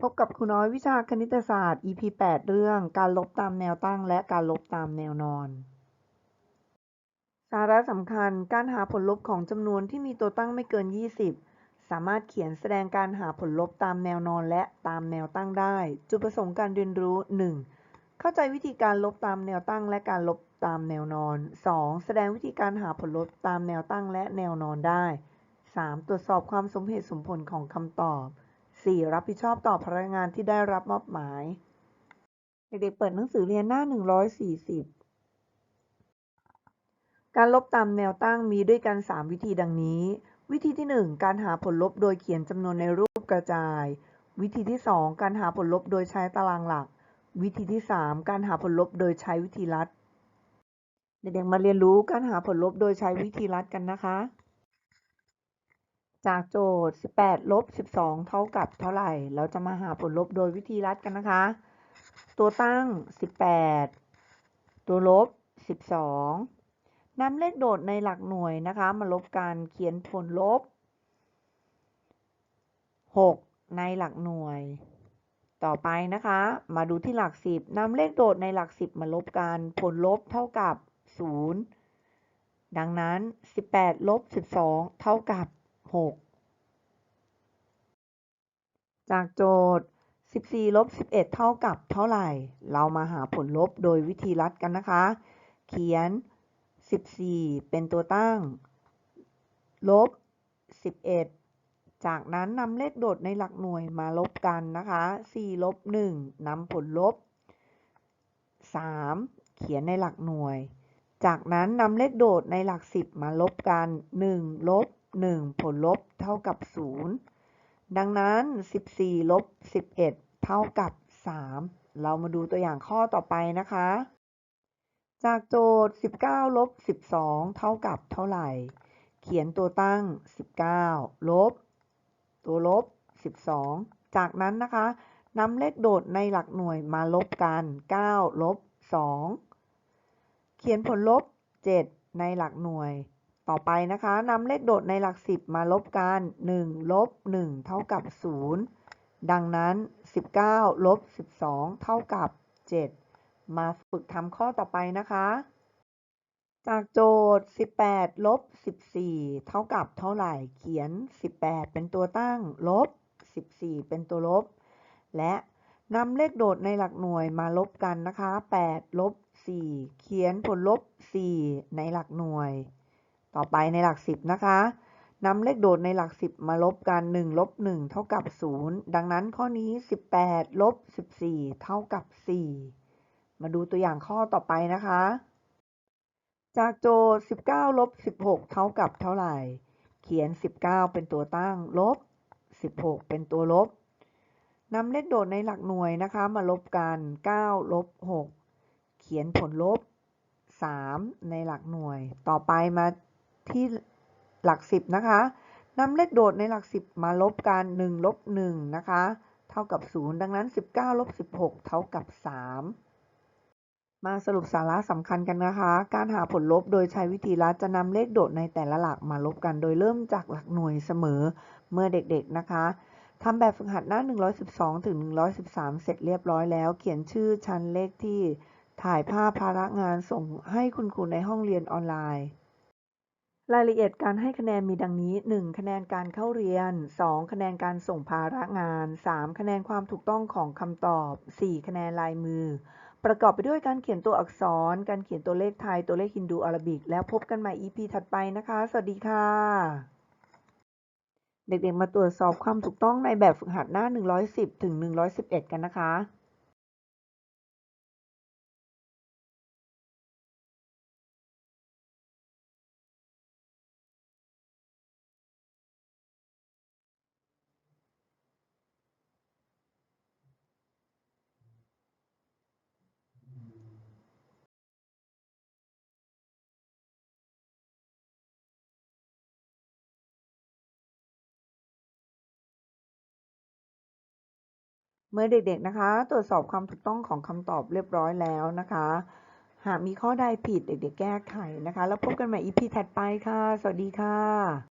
พบกับครูน้อยวิชาคณิตศาสตร์ EP 8 เรื่องการลบตามแนวตั้งและการลบตามแนวนอน สาระสำคัญการหาผลลบของจำนวนที่มีตัวตั้งไม่เกิน 20 สามารถเขียนแสดงการหาผลลบตามแนวนอนและตามแนวตั้งได้ จุดประสงค์การเรียนรู้ 1. เข้าใจวิธีการลบตามแนวตั้งและการลบตามแนวนอน 2. แสดงวิธีการหาผลลบตามแนวตั้งและแนวนอนได้ 3. ตรวจสอบความสมเหตุสมผลของคำตอบ 4. รับผิดชอบต่อพนักงานที่ได้รับมอบหมาย เด็กๆเปิดหนังสือเรียนหน้า 140 การลบตามแนวตั้งมีด้วยกัน 3 วิธีดังนี้ วิธีที่ 1 การหาผลลบโดยเขียนจำนวนในรูปกระจาย วิธีที่ 2 การหาผลลบโดยใช้ตารางหลัก วิธีที่ 3 การหาผลลบโดยใช้วิธีลัด เด็กๆมาเรียนรู้การหาผลลบโดยใช้วิธีลัดกันนะคะ จากโจทย์ 18 ลบ 12 เท่ากับเท่าไหร่ เราจะมาหาผลลบโดยวิธีลัดกันนะคะ ตัวตั้ง 18 ตัวลบ 12นำเลขโดดในหลักหน่วยนะคะ มาลบกันเขียนผลลบ 6 ในหลักหน่วย ต่อไปนะคะ มาดูที่หลัก 10นำเลขโดดในหลัก 10 มาลบกันผลลบเท่ากับ 0 ดังนั้น 18 ลบ 12 เท่ากับ 6 จากโจทย์ 14ลบ11 เท่ากับเท่าไหร่ เรามาหาผลลบโดยวิธีลัดกันนะคะ เขียน 14 เป็นตัวตั้ง ลบ 11 จากนั้นนำเลขโดดในหลักหน่วยมาลบกันนะคะ 4 ลบ 1นำผลลบ 3 เขียนในหลักหน่วย จากนั้นนำเลขโดดในหลัก 10 มาลบกัน 1 ลบ 1 ผลลบเท่ากับ 0 ดังนั้น 14 ลบ 11 เท่ากับ 3 เรามาดูตัวอย่างข้อต่อไปนะคะ จากโจทย์ 19 ลบ 12 เท่ากับเท่าไหร่ เขียนตัวตั้ง 19 ลบ ตัวลบ 12 จากนั้นนะคะนำเลขโดดในหลักหน่วยมาลบกัน 9 ลบ 2 เขียนผลลบ 7 ในหลักหน่วย ต่อไปนะคะนำเลขโดดในหลัก10มาลบกัน1ลบ1เท่ากับ 0 ดังนั้น 19ลบ12 เท่ากับ 7 มาฝึกทำข้อต่อไปนะคะ จากโจทย์ 18ลบ14 เท่ากับเท่าไหร่ เขียน 18 เป็นตัวตั้งลบ 14 เป็นตัวลบ และนำเลขโดดในหลักหน่วยมาลบกันนะคะ8ลบ4เขียนผลลบ 4 ในหลักหน่วย ต่อไปในหลัก 10 นะคะนำเลขโดดในหลัก 10 มาลบกัน 1 ลบ 1 เท่ากับ 0 ดังนั้นข้อนี้ 18 ลบ 14 เท่ากับ 4 มาดูตัวอย่างข้อต่อไปนะคะ จากโจทย์ 19 ลบ 16 เท่ากับเท่าไหร่ เขียน 19 เป็นตัวตั้ง ลบ 16 เป็นตัวลบนำเลขโดดในหลักหน่วยนะคะ มาลบกัน 9 ลบ 6 เขียนผลลบ 3 ในหลักหน่วย ต่อไปมา ที่หลัก 10 นะคะนำเลขโดดในหลัก 10 มาลบกัน 1 ลบ 1 นะคะ เท่ากับ 0 ดังนั้น 19 ลบ 16 เท่ากับ 3 มาสรุปสาระสำคัญกันนะคะ การหาผลลบโดยใช้วิธีลัดจะนำเลขโดดในแต่ละหลักมาลบกัน โดยเริ่มจากหลักหน่วยเสมอเมื่อเด็กๆนะคะทำแบบฝึกหัดหน้า 112 ถึง 113 เสร็จเรียบร้อยแล้ว เขียนชื่อชั้นเลขที่ถ่ายภาพภาระงานส่งให้คุณครูในห้องเรียนออนไลน์ รายละเอียดการให้คะแนนมีดังนี้ 1. คะแนนการเข้าเรียน 2. คะแนนการส่งภาระงาน 3. คะแนนความถูกต้องของคำตอบ 4. คะแนนลายมือ ประกอบไปด้วยการเขียนตัวอักษร การเขียนตัวเลขไทย ตัวเลขฮินดูอาราบิก แล้วพบกันใหม่ EP ถัดไปนะคะ สวัสดีค่ะ เด็กๆมาตรวจสอบความถูกต้องในแบบฝึกหัดหน้า 110 ถึง 111 กันนะคะ เมื่อเด็กๆนะคะ ตรวจสอบความถูกต้องของคำตอบเรียบร้อยแล้วนะคะ หากมีข้อใดผิดเด็กๆแก้ไขนะคะ แล้วพบกันใหม่อีพีถัดไปค่ะ สวัสดีค่ะ